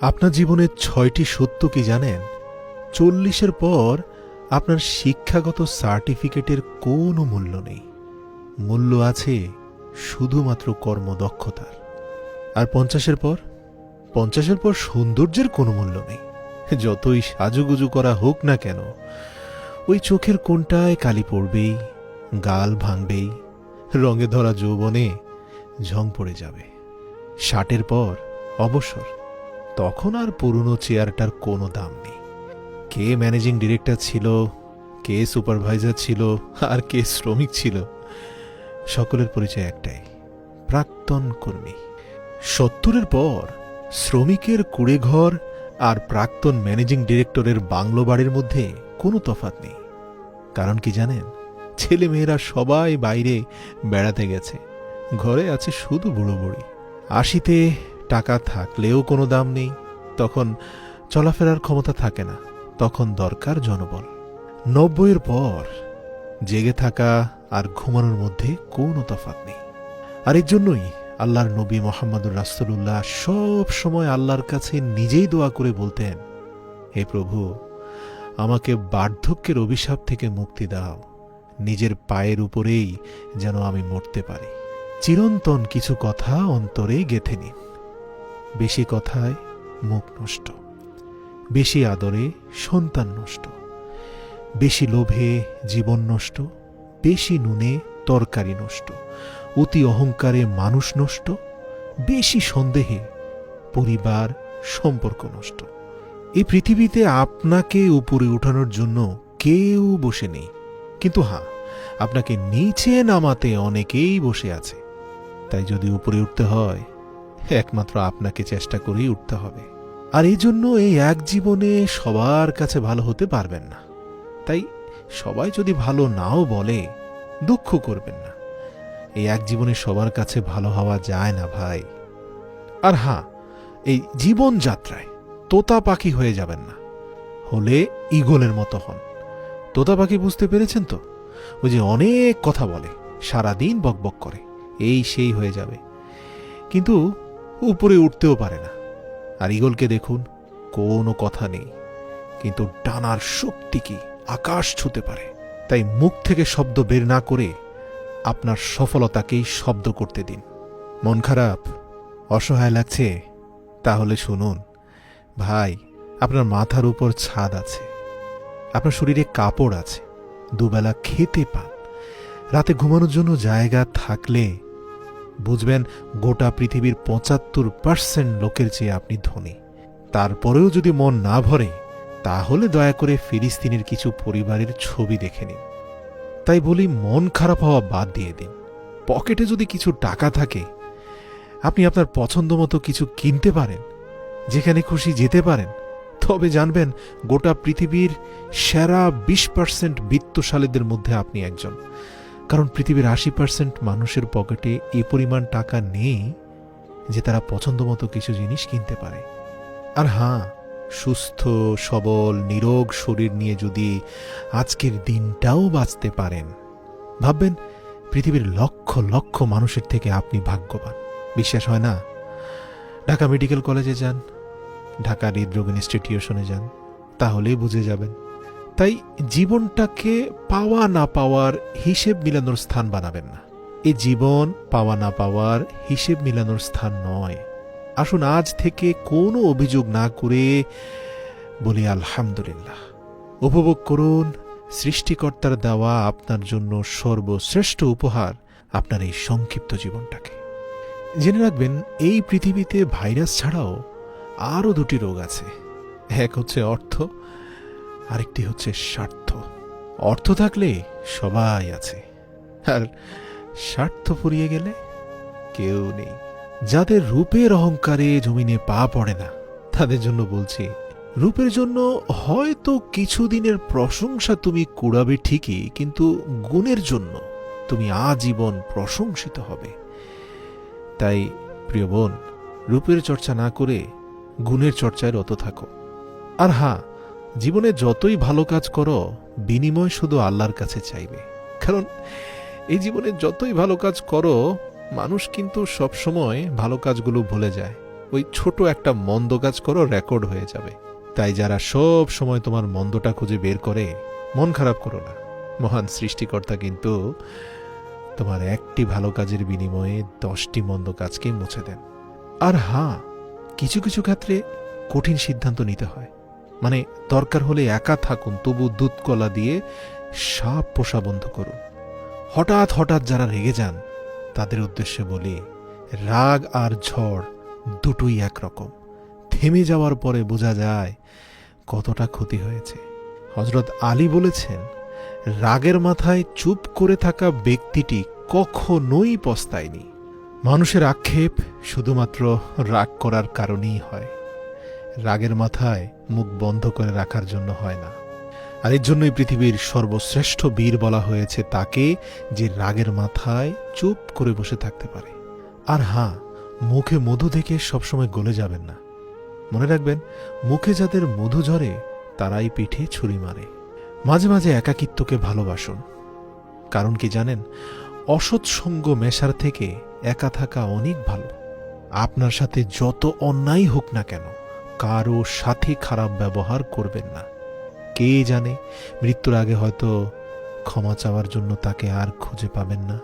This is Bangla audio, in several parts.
আপনার জীবনের ছয়টি সত্য কি জানেন? চল্লিশের পর আপনার শিক্ষাগত সার্টিফিকেটের কোনো মূল্য নেই। মূল্য আছে শুধুমাত্র কর্মদক্ষতার। আর পঞ্চাশের পর? পঞ্চাশের পর সৌন্দর্যের কোনো মূল্য নেই। যতই সাজুগুজু করা হোক না কেন, ওই চোখের কোনটায় কালি পড়বেই, গাল ভাঙবেই, রঙে ধরা যৌবনে ঝং পড়ে যাবে। ষাটের পর অবসর। তখন আর পুরনো চেয়ারটার কোনো দাম নেই। কে ম্যানেজিং ডিরেক্টর ছিল, কে সুপারভাইজার ছিল, আর কে শ্রমিক ছিল, সকলের পরিচয় একটাই, প্রাক্তন কর্মী। সত্তরের পর শ্রমিকের কুড়েঘর আর প্রাক্তন ম্যানেজিং ডিরেক্টরের বাংলো বাড়ির মধ্যে কোনো তফাত নেই। কারণ কি জানেন? ছেলে মেয়েরা সবাই বাইরে বেড়াতে গেছে। ঘরে আছে শুধু বুড়ো বুড়ি আশিতে টাকা থাকলেও কোনো দাম নেই। তখন চলাফেরার ক্ষমতা থাকে না। তখন দরকার জনবল। নব্বইয়ের পর জেগে থাকা আর ঘুমানোর মধ্যে কোনো তফাত নেই। আর এর জন্যই আল্লাহর নবী মোহাম্মদুর রাসুল্লাহ সব সময় আল্লাহর কাছে নিজেই দোয়া করে বলতেন, হে প্রভু, আমাকে বার্ধক্যের অভিশাপ থেকে মুক্তি দাও। নিজের পায়ের উপরেই যেন আমি মরতে পারি। চিরন্তন কিছু কথা অন্তরে গেথে নিন। বেশি কথায় মুখ নষ্ট, বেশি আদরে সন্তান নষ্ট, বেশি লোভে জীবন নষ্ট, বেশি নুনে তরকারি নষ্ট, অতি অহংকারে মানুষ নষ্ট, বেশি সন্দেহে পরিবার সম্পর্ক নষ্ট। এই পৃথিবীতে আপনাকে উপরে উঠানোর জন্য কেউ বসে নেই। কিন্তু হ্যাঁ আপনাকে নিচে নামাতে অনেকেই বসে আছে। তাই যদি উপরে উঠতে হয় একমাত্র আপনাকে চেষ্টা করেই উঠতে হবে। আর এই জন্য এই এক জীবনে সবার কাছে ভালো হতে পারবেন না। তাই সবাই যদি ভালো নাও বলে, দুঃখ করবেন না। এই এক জীবনে সবার কাছে ভালো হওয়া যায় না ভাই। আর হ্যাঁ এই জীবন যাত্রায় তোতা পাখি হয়ে যাবেন না। হলে ইগলের মতো হন। তোতা পাখি বুঝতে পেরেছেন তো? ওই যে অনেক কথা বলে, সারাদিন বকবক করে, এই সেই হয়ে যাবে। কিন্তু উপরে উঠতেও পারে না। আর ইগলকে দেখুন, কোনো কথা নেই। কিন্তু ডানার শক্তি কি? আকাশ ছুতে পারে। তাই মুখ থেকে শব্দ বের না করে আপনার সফলতাকেই শব্দ করতে দিন। মন খারাপ? অসহায় লাগছে? তাহলে শুনুন। ভাই, আপনার মাথার উপর ছাদ আছে। আপনার শরীরে কাপড় আছে। দুবেলা খেতে পান। রাতে ঘুমানোর জন্য জায়গা থাকলে বুঝবেন, গোটা পৃথিবীর পঁচাত্তর পার্সেন্ট লোকের চেয়ে আপনি ধনী। তারপরেও যদি মন না ভরে, তাহলে দয়া করে ফিলিস্তিনের কিছু পরিবারের ছবি দেখে নিন। তাই বলি, মন খারাপ হওয়া বাদ দিয়ে দিন। পকেটে যদি কিছু টাকা থাকে, আপনি আপনার পছন্দ মতো কিছু কিনতে পারেন, যেখানে খুশি যেতে পারেন। তবে জানবেন, গোটা পৃথিবীর সেরা বিশ পার্সেন্ট বিত্তশালীদের মধ্যে আপনি একজন। কারণ পৃথিবীর আশি পার্সেন্ট মানুষের পকেটে এ পরিমাণ টাকা নেই যে তারা পছন্দ মতো কিছু জিনিস কিনতে পারে। আর হ্যাঁ সুস্থ, সবল, নিরোগ শরীর নিয়ে যদি আজকের দিনটাও বাঁচতে পারেন, ভাববেন পৃথিবীর লক্ষ লক্ষ মানুষের থেকে আপনি ভাগ্যবান। বিশ্বাস হয় না? ঢাকা মেডিকেল কলেজে যান, ঢাকা হৃদরোগ ইনস্টিটিউশনে যান, তাহলেই বুঝে যাবেন। তাই জীবনটাকে পাওয়া না পাওয়ার হিসেব মিলানোর স্থান বানাবেন না। এই জীবন পাওয়া না পাওয়ার হিসেব মিলানোর স্থান নয়। আসুন আজ থেকে কোনো অভিযোগ না করে বলি, আলহামদুলিল্লাহ। উপভোগ করুন, সৃষ্টিকর্তার দেওয়া আপনার জন্য সর্বশ্রেষ্ঠ উপহার আপনার এই সংক্ষিপ্ত জীবনটাকে। জেনে রাখবেন, এই পৃথিবীতে ভাইরাস ছাড়াও আরও দুটি রোগ আছে। এক হচ্ছে অর্থ আরেকটি হচ্ছে স্বার্থ। অর্থ থাকলে সবাই আছে। আর স্বার্থ ফুরিয়ে গেলে কেউ নেই। যাদের রূপের অহংকারে জমিনে পা পড়ে না, তাদের জন্য বলছি, রূপের জন্য হয়তো কিছুদিনের প্রশংসা তুমি কুড়াবে ঠিকই, কিন্তু গুণের জন্য তুমি আজীবন প্রশংসিত হবে। তাই, প্রিয় বোন, রূপের চর্চা না করে গুণের চর্চায় রত থাকো। আর হ্যাঁ জীবনে যতই ভালো কাজ করো, বিনিময় শুধু আল্লাহর কাছে চাইবে। কারণ, এই জীবনে যতই ভালো কাজ করো, মানুষ কিন্তু সবসময় ভালো কাজগুলো ভুলে যায়। ওই ছোট একটা মন্দ কাজ করো, রেকর্ড হয়ে যাবে। তাই যারা সব সময় তোমার মন্দটা খুঁজে বের করে, মন খারাপ করো না। মহান সৃষ্টিকর্তা কিন্তু তোমার একটি ভালো কাজের বিনিময়ে দশটি মন্দ কাজকে মুছে দেন। আর হ্যাঁ কিছু কিছু ক্ষেত্রে কঠিন সিদ্ধান্ত নিতে হয়। মানে দরকার হলে একা থাকুন, তবু দুধ কলা দিয়ে সাপ পোষা বন্ধ করুন। হঠাৎ হঠাৎ যারা রেগে যান, তাদের উদ্দেশ্যে বলি, রাগ আর ঝড় দুটোই একরকম। থেমে যাওয়ার পরে বোঝা যায় কতটা ক্ষতি হয়েছে। হজরত আলী বলেছেন, রাগের মাথায় চুপ করে থাকা ব্যক্তিটি কখনোই পস্তায়নি। মানুষের আক্ষেপ শুধুমাত্র রাগ করার কারণেই হয়। রাগের মাথায় মুখ বন্ধ করে রাখার জন্য হয় না। আর এর জন্যই পৃথিবীর সর্বশ্রেষ্ঠ বীর বলা হয়েছে তাকে যে রাগের মাথায় চুপ করে বসে থাকতে পারে। আর হ্যাঁ মুখে মধু দেখে সবসময় গলে যাবেন না। মনে রাখবেন, মুখে যাদের মধু ঝরে, তারাই পিঠে ছুরি মারে। মাঝে মাঝে একাকিত্বকে ভালোবাসুন। কারণ কি জানেন, অসৎ সঙ্গ মেশার থেকে একা থাকা অনেক ভালো। আপনার সাথে যত অন্যায় হোক না কেন কারও সাথে খারাপ ব্যবহার করবেন না। কে জানে, মৃত্যুর আগে হয়তো ক্ষমা চাওয়ার জন্য তাকে আর খুঁজে পাবেন না।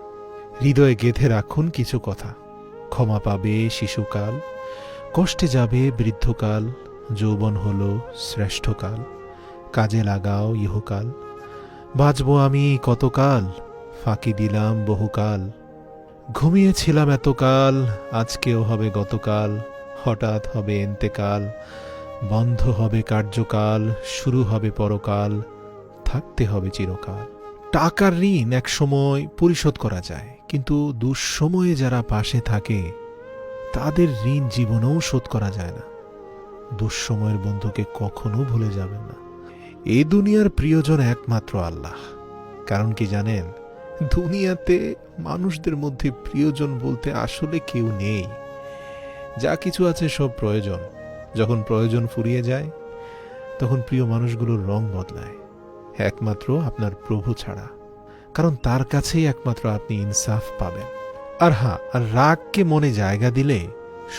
হৃদয়ে গেঁথে রাখুন কিছু কথা। ক্ষমা পাবে শিশুকাল, কষ্টে যাবে বৃদ্ধকাল, যৌবন হল শ্রেষ্ঠকাল, কাজে লাগাও ইহকাল। বাঁচব আমি কতকাল? ফাঁকি দিলাম বহুকাল। ঘুমিয়েছিলাম এতকাল, আজকেও হবে গতকাল। হঠাৎ হবে এন্তেকাল, বন্ধ হবে কার্যকাল, শুরু হবে পরকাল, থাকতে হবে চিরকাল। টাকার ঋণ এক সময় পরিশোধ করা যায়, কিন্তু দুঃসময়ে যারা পাশে থাকে, তাদের ঋণ জীবনেও শোধ করা যায় না। দুঃসময়ের বন্ধুকে কখনো ভুলে যাবেন না। এ দুনিয়ার প্রিয়জন একমাত্র আল্লাহ। কারণ কি জানেন? দুনিয়াতে মানুষদের মধ্যে প্রিয়জন বলতে আসলে কেউ নেই। যা কিছু আছে সব প্রয়োজন। যখন প্রয়োজন ফুরিয়ে যায়, তখন প্রিয় মানুষগুলোর রং বদলায়। একমাত্র আপনার প্রভু ছাড়া। কারণ তার কাছেই একমাত্র আপনি ইনসাফ পাবেন। আর হ্যাঁ আর রাগকে মনে জায়গা দিলে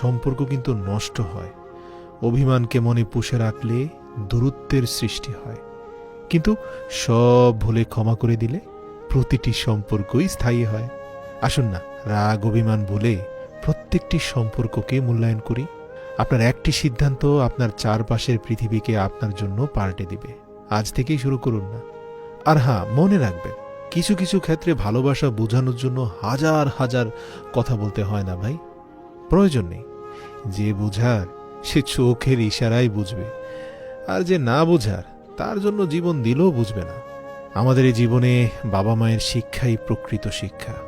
সম্পর্ক কিন্তু নষ্ট হয়। অভিমানকে মনে পুষে রাখলে দূরত্বের সৃষ্টি হয়। কিন্তু সব ভুলে ক্ষমা করে দিলে প্রতিটি সম্পর্কই স্থায়ী হয়। আসুন না, রাগ, অভিমান ভুলে প্রত্যেকটি সম্পর্ককে মূল্যায়ন করি। আপনার একটি সিদ্ধান্ত আপনার চারপাশের পৃথিবীকে আপনার জন্য পাল্টে দিবে। আজ থেকেই শুরু করুন না। আর হ্যাঁ মনে রাখবেন, কিছু কিছু ক্ষেত্রে ভালোবাসা বোঝানোর জন্য হাজার হাজার কথা বলতে হয় না ভাই। প্রয়োজন নেই। যে বোঝার, সে চোখের ইশারাই বুঝবে। আর যে না বোঝার, তার জন্য জীবন দিলেও বুঝবে না। আমাদের এই জীবনে বাবা মায়ের শিক্ষাই প্রকৃত শিক্ষা।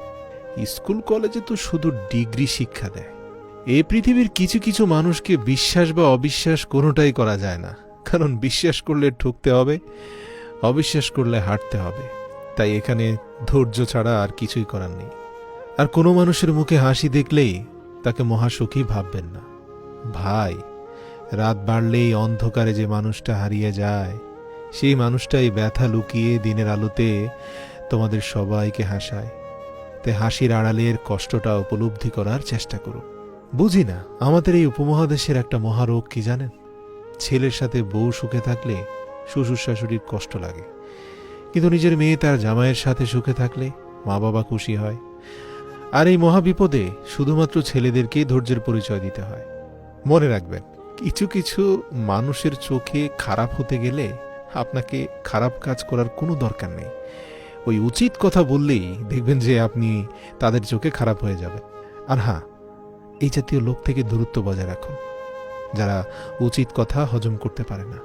স্কুল কলেজে তো শুধু ডিগ্রি শিক্ষা দেয়। এ পৃথিবীর কিছু কিছু মানুষকে বিশ্বাস বা অবিশ্বাস কোনোটাই করা যায় না। কারণ বিশ্বাস করলে ঠুকতে হবে, অবিশ্বাস করলে হাঁটতে হবে। তাই এখানে ধৈর্য ছাড়া আর কিছুই করার নেই। আর কোনো মানুষের মুখে হাসি দেখলেই তাকে মহাসুখী ভাববেন না। ভাই, রাত বাড়লেই অন্ধকারে যে মানুষটা হারিয়ে যায়, সেই মানুষটাই ব্যথা লুকিয়ে দিনের আলোতে তোমাদের সবাইকে হাসায়। তে হাসির আড়ালের কষ্টটা উপলব্ধি করার চেষ্টা করুন। বুঝি না, আমাদের এই উপমহাদেশের একটা মহারোগ কি জানেন? ছেলের সাথে বউ সুখে থাকলে শ্বশুর শাশুড়ির কষ্ট লাগে। কিন্তু নিজের মেয়ে তার জামাইয়ের সাথে সুখে থাকলে মা বাবা খুশি হয়। আর এই মহাবিপদে শুধুমাত্র ছেলেদেরকেই ধৈর্যের পরিচয় দিতে হয়। মনে রাখবেন, কিছু কিছু মানুষের চোখে খারাপ হতে গেলে আপনাকে খারাপ কাজ করার কোনো দরকার নেই। ওই উচিত কথা বললেই দেখবেন যে আপনি তাদের চোখে খারাপ হয়ে যাবেন। আর হ্যাঁ এই জাতীয় লোক থেকে দূরত্ব বজায় রাখুন, যারা উচিত কথা হজম করতে পারে না।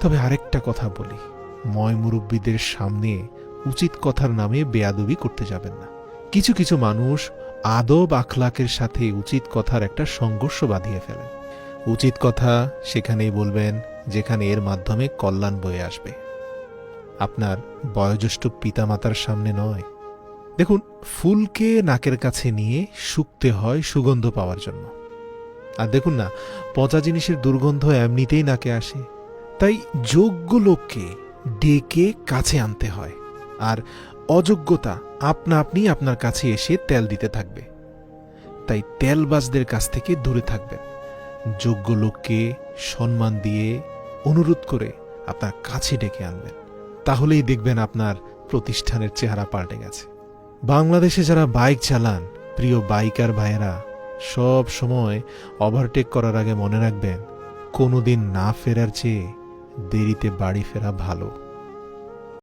তবে আরেকটা কথা বলি, ময় মুরব্বীদের সামনে উচিত কথার নামে বেয়াদবি করতে যাবেন না। কিছু কিছু মানুষ আদব আখলাকের সাথে উচিত কথার একটা সংঘর্ষ বাঁধিয়ে ফেলেন। উচিত কথা সেখানেই বলবেন, যেখানে এর মাধ্যমে কল্যাণ বয়ে আসবে। আপনার বয়োজ্যেষ্ঠ পিতামাতার সামনে নয়। দেখুন, ফুলকে নাকের কাছে নিয়ে শুকতে হয় সুগন্ধ পাওয়ার জন্য। আর দেখুন না, পচা জিনিসের দুর্গন্ধ এমনিতেই নাকে আসে। তাই যোগ্য লোককে ডেকে কাছে আনতে হয়। আর অযোগ্যতা আপনা আপনি আপনার কাছে এসে তেল দিতে থাকবে। তাই তেলবাজদের কাছ থেকে দূরে থাকবেন। যোগ্য লোককে সম্মান দিয়ে অনুরোধ করে আপনার কাছে ডেকে আনবেন। তাহলেই দেখবেন আপনার প্রতিষ্ঠানের চেহারা পাল্টে গেছে। বাংলাদেশে যারা বাইক চালান, প্রিয় বাইকার ভাইয়েরা, সব সময় ওভারটেক করার আগে মনে রাখবেন, কোনোদিন না ফেরার চেয়ে দেরিতে বাড়ি ফেরা ভালো।